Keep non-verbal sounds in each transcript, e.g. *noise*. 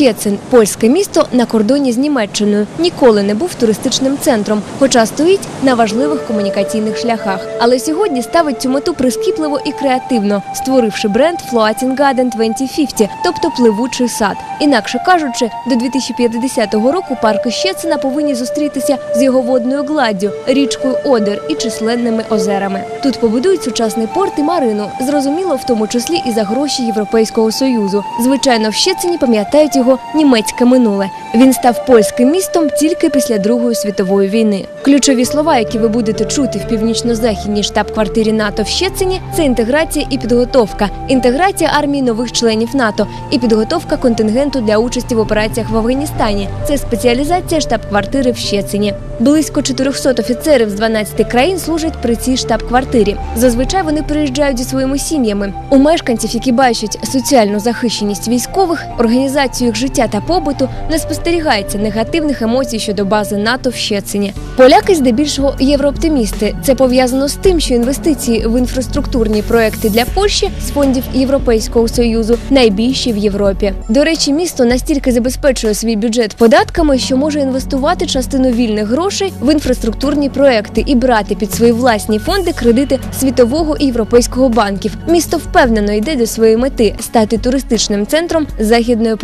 Щецин – польське місто на кордоні з Німеччиною. Ніколи не був туристичним центром, хоча стоїть на важливих комунікаційних шляхах. Але сьогодні ставить цю мету прискіпливо і креативно, створивши бренд Floating Garden 2050, тобто пливучий сад. Інакше кажучи, до 2050 року парки Щецина повинні зустрітися з його водною гладдю, річкою Одер і численними озерами. Тут побудують сучасний порт і марину, зрозуміло, в тому числі і за гроші Європейського союзу. Звичайно, в Щецині пам'ятають його німецьке минуле. Він став польським містом тільки після Другої світової війни. Ключові слова, які ви будете чути в північно-західній штаб-квартирі НАТО в Щецині, це інтеграція і підготовка, інтеграція армії нових членів НАТО і підготовка контингенту для участі в операціях в Афганістані. Це спеціалізація штаб-квартири в Щецині. Близько 400 офіцерів з 12 країн служать при цій штаб-квартирі. Зазвичай вони приїжджають зі своїми сім'ями. У мешканців, які бачать соціальну захищеність військових, організацію їх життя та побуту, не спостерігається негативних емоцій щодо бази НАТО в Щецині. Поляки здебільшого єврооптимісти. Це пов'язано з тим, що інвестиції в інфраструктурні проекти для Польщі з фондів Європейського союзу найбільші в Європі. До речі, місто настільки забезпечує свій бюджет податками, що може інвестувати частину вільних грошей в інфраструктурні проекти і брати під свої власні фонди кредити світового і європейського банків. Місто впевнено йде до своєї мети стати туристичним центром західної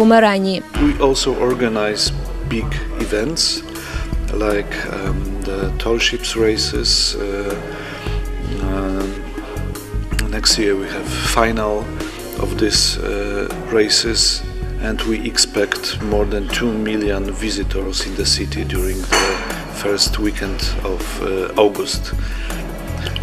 Померанії. We also organize big events like um, the tall ships races. Uh, uh, next year we have final of these uh, races, and we expect more than two million visitors in the city during the first weekend of uh, August.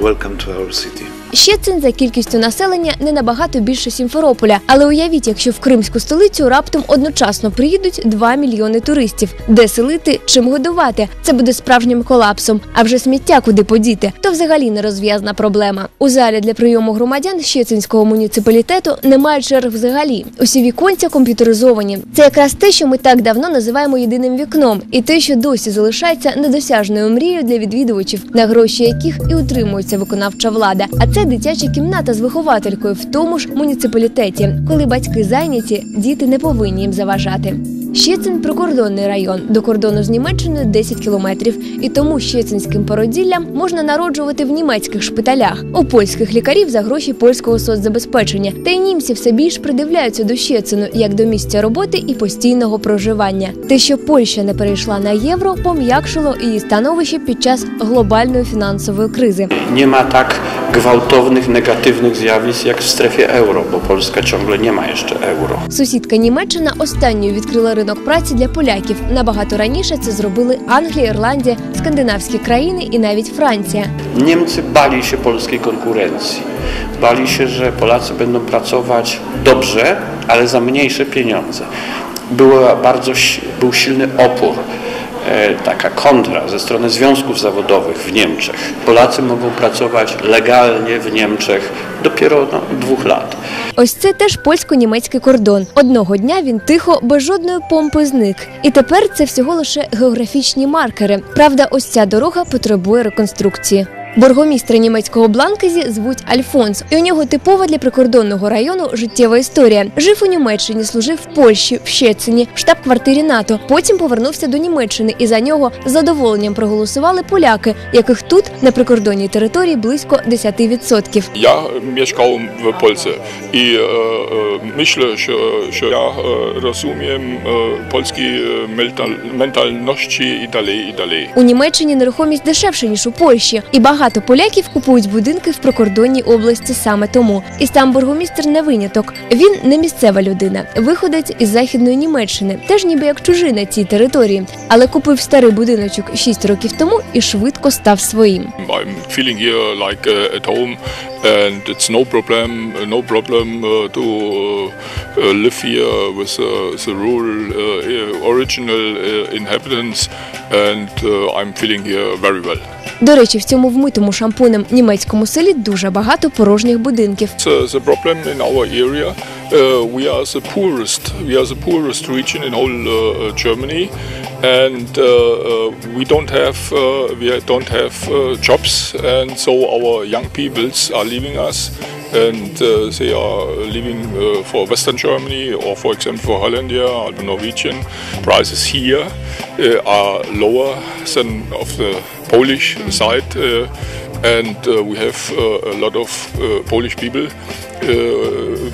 Welcome to our city. Щецин за кількістю населення не набагато більше Сімферополя. Але уявіть, якщо в кримську столицю раптом одночасно приїдуть 2 мільйони туристів, де селити, чим годувати. Це буде справжнім колапсом. А вже сміття куди подіти, то взагалі нерозв'язна проблема. У залі для прийому громадян Щецинського муніципалітету немає черг взагалі. Усі віконця комп'ютеризовані. Це якраз те, що ми так давно називаємо єдиним вікном, і те, що досі залишається недосяжною мрією для відвідувачів, на гроші яких і утримується виконавча влада. А це дитяча кімната з вихователькою в тому ж муніципалітеті. Коли батьки зайняті, діти не повинні їм заважати. Щецин прикордонний район до кордону з Німеччиною 10 кілометрів, і тому щецинським породіллям можна народжувати в німецьких шпиталях у польських лікарів за гроші польського соцзабезпечення. Та й німці все більш придивляються до Щецину як до місця роботи і постійного проживання. Те, що Польща не перейшла на євро, пом'якшило її становище під час глобальної фінансової кризи. ma tak gwałtownych, negatywnych zjawisk jak w strefie euro, bo Polska ciągle ma jeszcze euro. Сусідка Німеччина останньою відкрила ринок праці для поляків. Набагато раніше це зробили Англія, Ірландія, скандинавські країни і навіть Франція. Niemcy bali się polskiej konkurencji. Bali się, że Polacy będą pracować dobrze, ale za mniejsze pieniądze. Była bardzo, silny opór, e, taka kontra ze strony związków zawodowych w Niemczech. Polacy mogą pracować legalnie w Niemczech dopiero no, dwóch lat. Ось це теж польсько-німецький кордон. Одного дня він тихо, без жодної помпи зник. І тепер це всього лише географічні маркери. Правда, ось ця дорога потребує реконструкції. Бургомістра німецького Бланкезі звуть Альфонс, і у нього типова для прикордонного району життєва історія. Жив у Німеччині, служив в Польщі, в Щецині, в штаб-квартирі НАТО. Потім повернувся до Німеччини, і за нього з задоволенням проголосували поляки, яких тут на прикордонній території близько 10%. Ja mieszkałem w Polsce i e, e, myślę, że, że ja e, rozumiem e, polskiej e, mental, mentalności i dalej. У Німеччині нерухомість дешевше ніж у Польщі, і багато поляків купують будинки в прикордонній області саме тому. І сам бургомістр не виняток. Він не місцева людина, виходець із західної Німеччини, теж ніби як чужина цій території, але купив старий будиночок 6 років тому і швидко став своїм. I'm feeling here like uh, at home, and it's no problem, no problem uh, to uh, live here with the rural, original inhabitants, and I'm feeling here very well. До речі, в цьому вмитому шампунем німецькому селі дуже багато порожніх будинків. The, problem in our area, uh, we are the poorest. We are the poorest region in whole uh, Germany, and uh, uh, we don't have uh, we don't have uh, jobs, and so our young peoples are leaving us. and uh, they are living uh, for Western Germany or, for example, for Hollandia or Norwegian. Prices here uh, are lower than of the Polish side, uh, and uh, we have uh, a lot of Polish people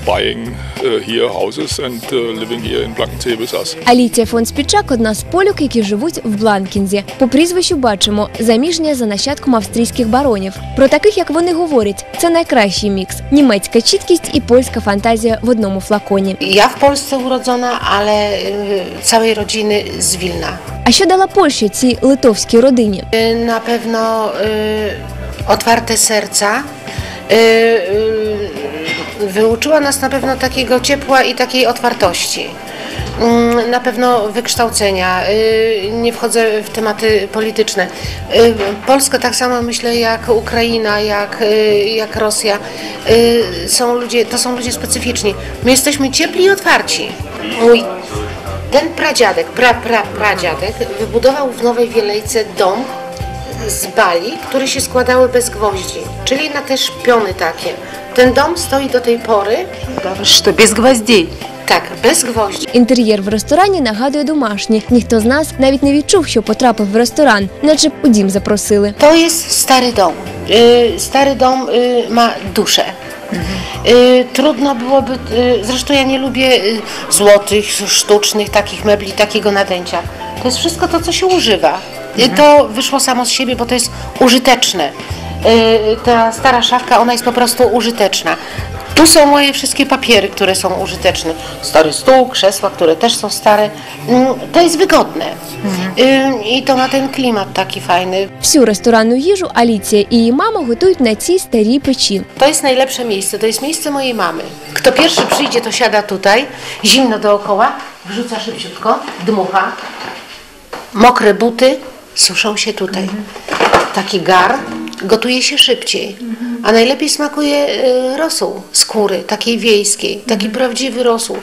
buying uh, here houses and uh, living here in Blankensee with us. Аліція фон Спічак – одна з полюк, які живуть в Бланкінзі. По прізвищу бачимо заміжня за нащадком австрійських баронів. Про таких, як вони говорять, це найкращий мікс: німецька чіткість і польська фантазія в одному флаконі. Ja w Polsce urodzona, ale y, całej rodziny z Wilna. А що дала Польща цій литовській родині? Y, Na pewno Wyuczyła nas na pewno takiego ciepła i takiej otwartości. Mm, Na pewno wykształcenia. Y, Nie wchodzę w tematy polityczne. Y, Polska tak samo myślę jak Ukraina, jak, y, jak Rosja. Są ludzie, to są ludzie specyficzni. My jesteśmy ciepli i otwarci. Mój ten pradziadek, pra, pra, pradziadek wybudował w Nowej Wielejce dom z bali, które się składały bez gwoździ, czyli na te szpiony takie. Ten dom stoi do tej pory, Что, без гвоздей? tak, bez gwoździ. Інтер'єр в ресторані нагадує домашній. Ніхто з нас навіть не відчув, що потрапив в ресторан, наче б у дім запросили. To jest stary dom. Y, Stary dom y, ma duszę. Y, Trudno byłoby, y, zresztą ja nie lubię y, złotych, sztucznych takich mebli, takiego nadęcia. To jest wszystko to, co się używa. Y, To wyszło samo z siebie, bo to jest użyteczne. Y, Ta stara szafka, ona jest po prostu użyteczna. Tu są moje wszystkie papiery, które są użyteczne. Stary stół, krzesła, które też są stare. Mm, To jest wygodne. Y, I to ma ten klimat taki fajny. Всю ресторанну їжу Аліція і її мама готують на цій старій печі. To jest najlepsze miejsce, to jest miejsce mojej mamy. Kto pierwszy przyjdzie, to siada tutaj, zimno dookoła, wrzuca szybciutko, dmucha. Mokre buty suszą się tutaj. Taki gar gotuje się szybciej. A najlepiej smakuje y, rosół skóry, takiej wiejskiej, taki prawdziwy rosół.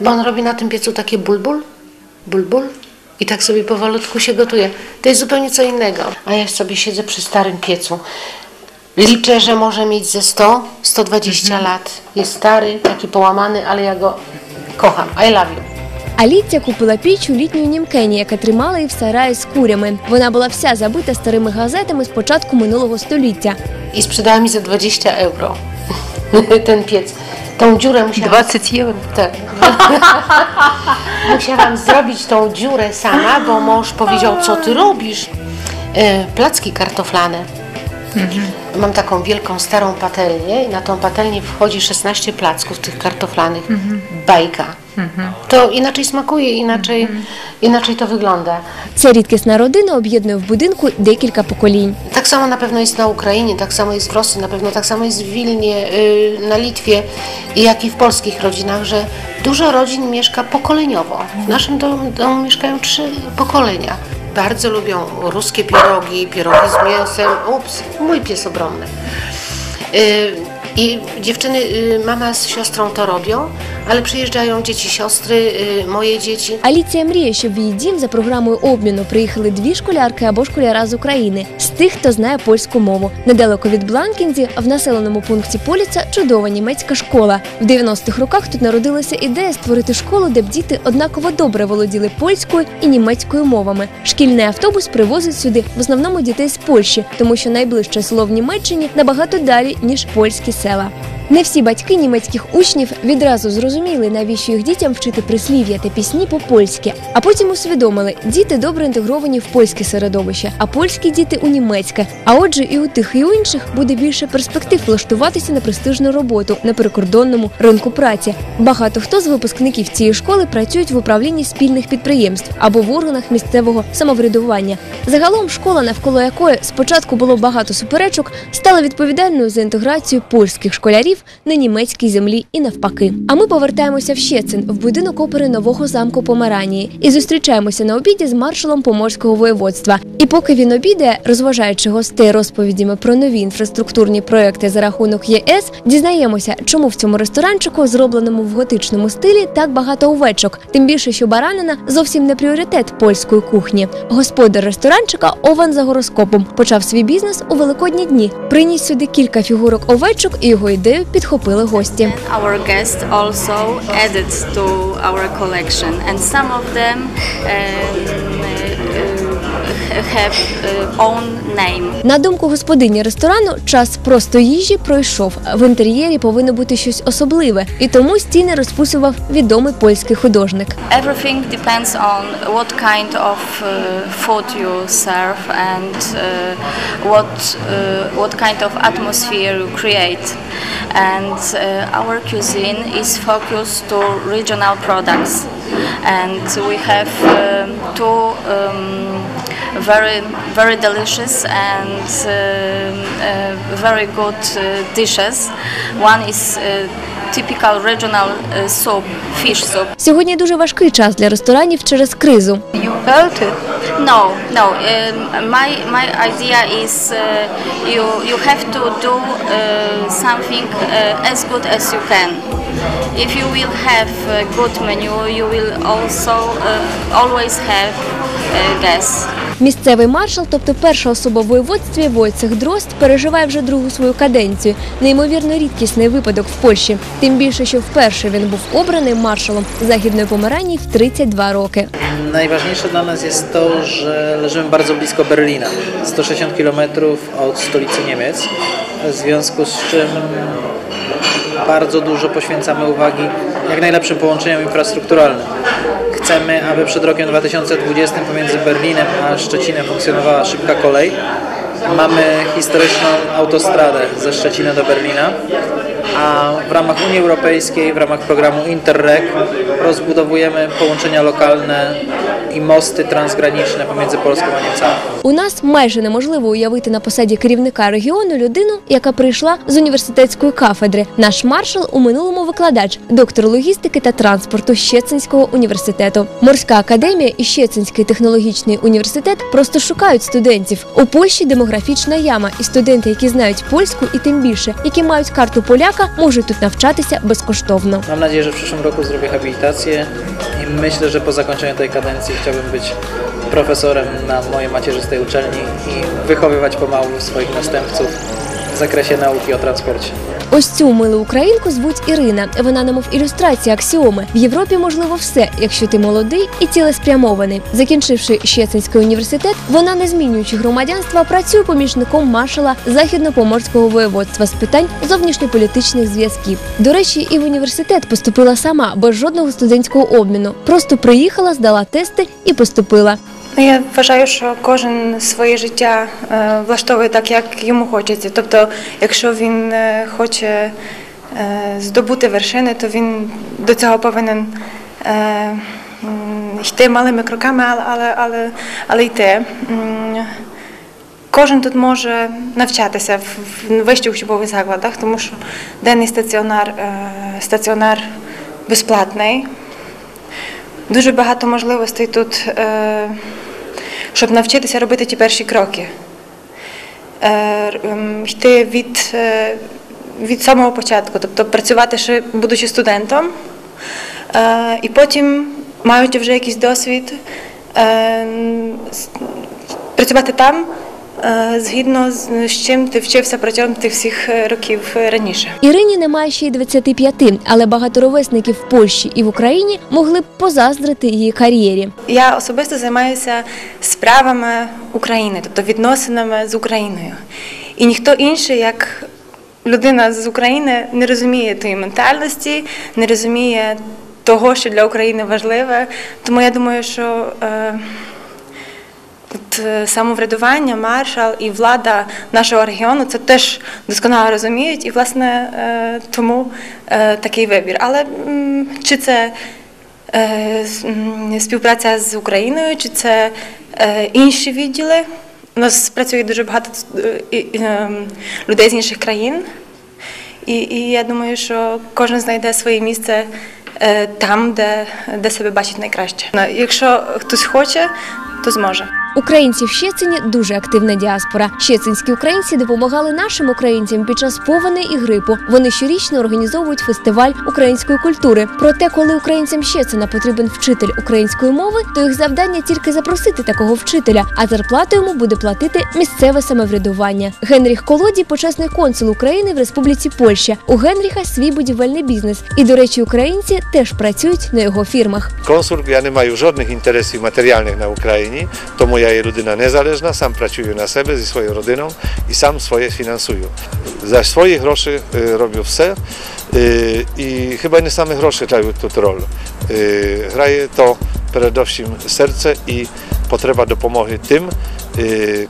Bo on robi na tym piecu takie bulbul, bulbul i tak sobie powolutku się gotuje. To jest zupełnie co innego. A ja sobie siedzę przy starym piecu. Liczę, że może mieć ze 100, 120 lat. Jest stary, taki połamany, ale ja go kocham. I love you. Аліція купила піч у літньої німкені, яка тримала її в сараї з курями. Вона була вся забита старими газетами з початку минулого століття. I sprzedała mi za 20 euro ten piec. Tą dziurę musiałam... 20 евро. Tak. Musiałam zrobić tą dziurę sama, bo mąż powiedział, co ty robisz? E, placki kartoflane. Mam taką wielką, starą patelnię i na tą patelnię wchodzi 16 placków tych kartoflanych. Bajka. To inaczej smakuje, inaczej, inaczej to wygląda. Ця рідкісна родина об'єднує в будинку декілька поколінь. Tak samo na pewno jest na Ukrainie, tak samo jest w Rosji, na pewno tak samo jest w Wilnie, y, na Litwie, jak i w polskich rodzinach, że dużo rodzin mieszka pokoleniowo. W naszym domu, domu mieszkają trzy pokolenia. Bardzo lubią ruskie pierogi, pierogi z mięsem. Ups, mój pies obronny. Y, I dziewczyny, mama z siostrą to robią, ale przyjeżdżają dzieci siostry, moje dzieci. Аліція мріє, щоб в її дім за програмою обміну приїхали дві школярки або школяра з України з тих, хто знає польську мову. Недалеко від Бланкінзі, в населеному пункті Поліца, чудова німецька школа. В 90-х роках тут народилася ідея створити школу, де б діти однаково добре володіли польською і німецькою мовами. Шкільний автобус привозить сюди в основному дітей з Польщі, тому що найближче село в Німеччині набагато далі ніж польські села. Marcela. Не всі батьки німецьких учнів відразу зрозуміли, навіщо їх дітям вчити прислів'я та пісні по-польськи, а потім усвідомили, діти добре інтегровані в польське середовище, а польські діти у німецьке. А отже, і у тих, і у інших буде більше перспектив влаштуватися на престижну роботу на прикордонному ринку праці. Багато хто з випускників цієї школи працюють в управлінні спільних підприємств або в органах місцевого самоврядування. Загалом школа, навколо якої спочатку було багато суперечок, стала відповідальною за інтеграцію польських школярів на німецькій землі і навпаки. А ми повертаємося в Щецин, в будинок опери нового замку Померанії, і зустрічаємося на обіді з маршалом Поморського воєводства. І поки він обідає, розважаючи гостей розповідями про нові інфраструктурні проекти за рахунок ЄС, дізнаємося, чому в цьому ресторанчику, зробленому в готичному стилі, так багато овечок. Тим більше, що баранина зовсім не пріоритет польської кухні. Господар ресторанчика Ован за гороскопом почав свій бізнес у великодні дні. Приніс сюди кілька фігурок овечок і його ідею підхопили гості. Our guests also added to our collection, and some of them um, uh, have uh, own name. На думку господині ресторану, час просто їжі пройшов. В інтер'єрі повинно бути щось особливе, і тому стіни розписував відомий польський художник. Everything depends on what kind of uh, food you serve and uh, what uh, what kind of atmosphere you create. And uh, our cuisine is focused to regional products, and we have um, two um, very very delicious and um, uh, very good uh, dishes. One is uh, typical regional uh, soup, fish soup. Сьогодні дуже важкий час для ресторанів через кризу. You felt it? No, no. Um, my my idea is uh, you you have to do uh, something uh, as good as you can. If you will have a good menu, you will also uh, always have uh, guests. Місцевий маршал, тобто перша особа в воєводстві Войцех Дрозд, переживає вже другу свою каденцію. Неймовірно рідкісний випадок в Польщі. Тим більше, що wперше він був обраний маршалом Західної Померанії в 32 роки. Najważniejsze dla nas jest to, że leżymy bardzo blisko Berlina, 160 km od stolicy Niemiec, w związku z czym bardzo dużo poświęcamy uwagi jak najlepszym połączeniom infrastrukturalnym. Chcemy, aby przed rokiem 2020 pomiędzy Berlinem a Szczecinem funkcjonowała szybka kolej. Mamy historyczną autostradę ze Szczecina do Berlina, a w ramach Unii Europejskiej, w ramach programu Interreg rozbudowujemy połączenia lokalne i mosty transgraniczne pomiędzy Polską a Niemcami. У нас майже неможливо уявити на посаді керівника регіону людину, яка прийшла з університетської кафедри. Наш маршал у минулому викладач, доктор логістики та транспорту Щецинського університету. Морська академія і Щецинський технологічний університет просто шукають студентів. У Польщі демографічна яма, і студенти, які знають польську, і тим більше, які мають карту поляка, можуть тут навчатися безкоштовно. Nadzieję, że w przyszłym roku zrobię habilitację i myślę, że po zakończeniu tej kadencji chciałbym być profesorem na mojej macierzystej uczelni i wychowywać pomału swoich następców w zakresie nauki o transporcie. Ось цю милу українку звуть Ірина. Вона немов ілюстрація аксіоми. В Європі можливо все, якщо ти молодий і цілеспрямований. Закінчивши Щецинський університет, вона, не змінюючи громадянства, працює помічником маршала західно-поморського воєводства з питань зовнішньополітичних зв'язків. До речі, і в університет поступила сама без жодного студентського обміну. Просто приїхала, здала тести і поступила. Ну, я вважаю, що кожен своє життя е, влаштовує так, як йому хочеться. Тобто, якщо він е, хоче е, здобути вершини, то він до цього повинен йти малими кроками, але, але, але, але йти. Кожен тут може навчатися в- вищих учбових закладах, тому що денний стаціонар, стаціонар безплатний. Дуже багато можливостей тут, щоб навчитися робити ті перші кроки. Е, ем, Йти від, е, від самого початку, тобто працювати ще будучи студентом, е, і потім, маючи вже якийсь досвід, працювати там згідно з з чим ти вчився протягом тих всіх е, років е, раніше. Ірині немає ще й 25, але багато ровесників в Польщі і в Україні могли б позаздрити її кар'єрі. Я особисто займаюся справами України, тобто відносинами з Україною. І ніхто інший, як людина з України, не розуміє тієї ментальності, не розуміє того, що для України важливе. Тому я думаю, що е, от, е, самоврядування, маршал і влада нашого регіону це теж досконало розуміють, і власне е, тому е, такий вибір. Але чи це співпраця з Україною, чи це інші відділи? У нас працює дуже багато ем, людей з інших країн. І, і я думаю, що кожен знайде своє місце там, де, де себе бачить найкраще. Якщо хтось хоче, то зможе. Українці в Щецині дуже активна діаспора. Щецинські українці допомагали нашим українцям під час повені і грипу. Вони щорічно організовують фестиваль української культури. Проте, коли українцям Щецина потрібен вчитель української мови, то їх завдання тільки запросити такого вчителя, а зарплату йому буде платити місцеве самоврядування. Генріх Колодій почесний консул України в Республіці Польща. У Генріха свій будівельний бізнес. І, до речі, українці теж працюють на його фірмах. Konsul, ja nie mają żadnych interesów materialnych na Ukrainie, to moja jest rodzina niezależna, sam pracuję na siebie ze swoją rodziną i sam swoje finansuję. Za swoje groszy y, robię все i chyba nie same grosze grają tu rolę. Graje to przede wszystkim serce i potrzeba допомоги tym,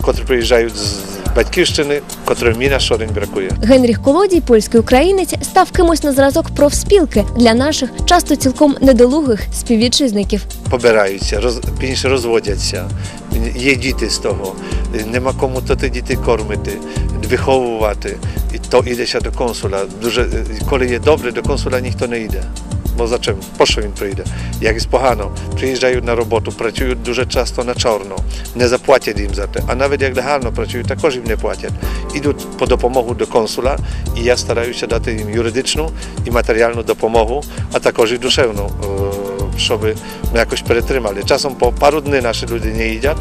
którzy przyjeżdżają z батьківщини, котрої мені на щодень бракує. Генріх Колодій, польський українець, став кимось на зразок профспілки для наших часто цілком недолугих співвітчизників. побираються, роз, розводяться, є діти з того, нема кому то ті діти кормити, виховувати, і то йдеся до консула. Дуже, коли є добре, до консула ніхто не йде. Бо за чим? По що він прийде? Як є погано, приїжджають на роботу, працюють дуже часто на чорно, не заплатять їм за те. А навіть як легально працюють, також їм не платять. Ідуть по допомогу до консула, і я стараюся дати їм юридичну і матеріальну допомогу, а також і душевну. Щоб ми якось перетримали. Часом по пару днів наші люди не їдять,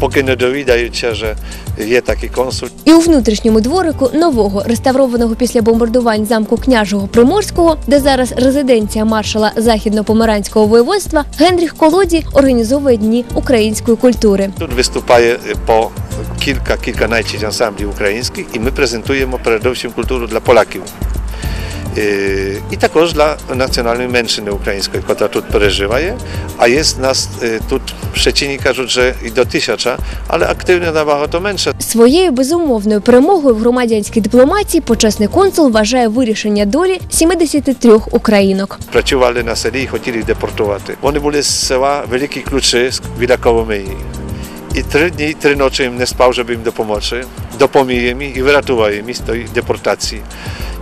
поки не довідаються, що є такий консул. І у внутрішньому дворику нового, реставрованого після бомбардувань замку княжого Приморського, де зараз резиденція маршала західно-померанського воєводства, Генріх Колоді організовує дні української культури. Тут виступає по кілька кілька кільканадцять ансамблів українських, і ми презентуємо передовсім культуру для поляків. І також для національної меншини української, яка тут переживає. А є нас тут в Szczecinie кажуть, що і до тисяча, але активно набагато менше. Своєю безумовною перемогою в громадянській дипломатії почесний консул вважає вирішення долі 73 українок. Працювали на селі і хотіли їх депортувати. Вони були з села Великі Ключі з біля Коломиї. І три дні, три ночі їм не спав, щоб їм допомогти. Допоміг їм і врятував їм з тої депортації.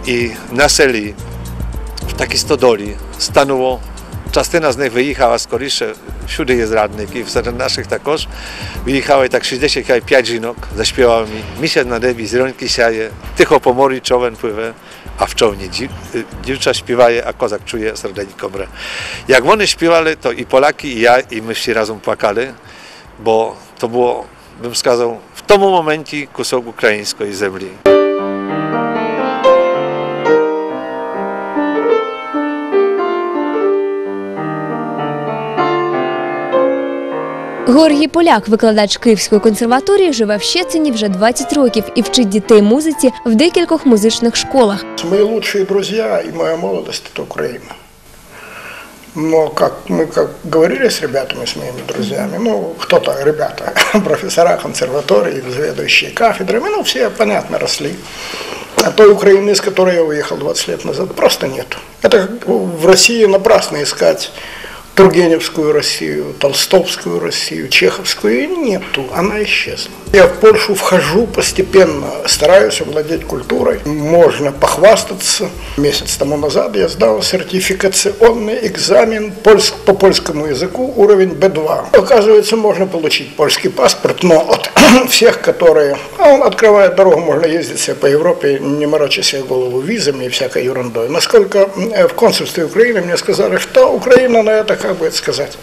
І на селі, в такій стодолі, стануло, частина з них виїхала скоріше, всюди є зрадники, серед наших також. Виїхали так 65 жінок, заśpiewała mi Misia na nebi, z rąki sieje, tycho po mori czołem pływe, a w czownie dzi, dziewcza śpiewaje, a kozak czuje serdenik kobre. Jak one śpiewali, to i Polaki, i ja, i my wszyscy razem płakali, bo to było, bym wskazał, w tym momencie kusok ukraińskiej ziemi. Георгій Поляк, викладач Київської консерваторії, живе в Щецині вже 20 років і вчить дітей музиці в декількох музичних школах. Мои лучшие друзья и моя молодость – это Украина. Но как мы как говорили с ребятами, с моими друзьями, ну, кто-то, ребята, *laughs* профессора консерватории, заведующие кафедрами, ну, все, понятно, росли. А той Украины, из которой я уехал 20 лет назад, просто нету. Это как в России напрасно искать Тургеневскую Россию, Толстовскую Россию, Чеховскую, нету, она исчезла. Я в Польшу вхожу постепенно, стараюсь овладеть культурой. Можно похвастаться. Месяц тому назад я сдал сертификационный экзамен по польскому языку уровень B2. Оказывается, можно получить польский паспорт, но от *clears throat* всех, которые... А он открывает дорогу, можно ездить себе по Европе, не мороча себе голову визами и всякой ерундой. Насколько э, в консульстве Украины мне сказали, что Украина на это, как бы это сказать,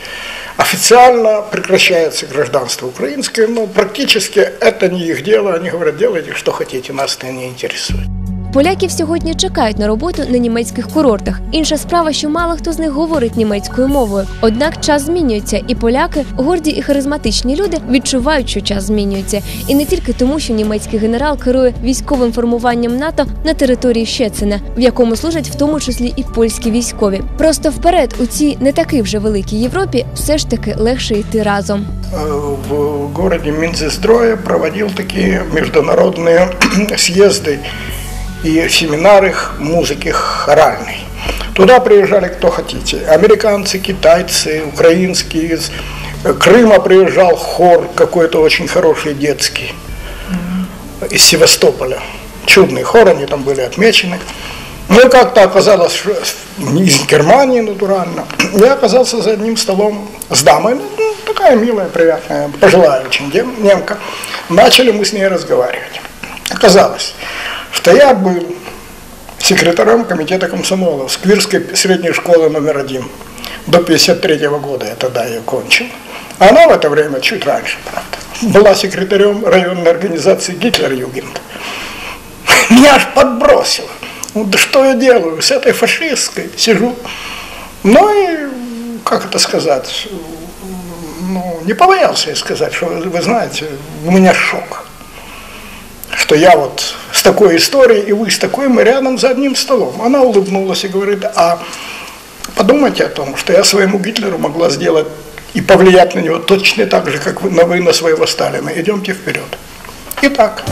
официально прекращается гражданство украинское, но практически это не их дело. Они говорят, делайте, что хотите, нас это не интересует. Поляків сьогодні чекають на роботу на німецьких курортах. Інша справа, що мало хто з них говорить німецькою мовою. Однак час змінюється, і поляки, горді і харизматичні люди, відчувають, що час змінюється. І не тільки тому, що німецький генерал керує військовим формуванням НАТО на території Щецина, в якому служать в тому числі і польські військові. Просто вперед у цій не такій вже великій Європі все ж таки легше йти разом. Э, в городе Минзестроя проводил такие международные *clears throat* съезды И семинары музыки хоральной. Туда приезжали кто хотите. Американцы, китайцы, украинские. Из Крыма приезжал хор какой-то очень хороший детский из Севастополя. Чудный хор, они там были отмечены. Ну и как-то оказалось, что из Германии натурально. Я оказался за одним столом с дамой, ну, так такая милая, приятная, пожилая очень немка. Начали мы с ней разговаривать. Оказалось, что я был секретарем комитета комсомола в Сквирской средней школы номер один. До 53 года я тогда ее кончил. Она в это время, чуть раньше, правда, была секретарем районной организации Гитлер-Югент. *laughs* Меня аж подбросило. Ну, да что я делаю? С этой фашистской сижу. Ну и, как это сказать, ну, не побоялся я сказать, что вы знаете, у меня шок. Что я вот с такой историей, и вы с такой, мы рядом за одним столом. Она улыбнулась и говорит, а подумайте о том, что я своему Гитлеру могла сделать и повлиять на него точно так же, как вы на, вы на своего Сталина. Идемте вперед. Итак,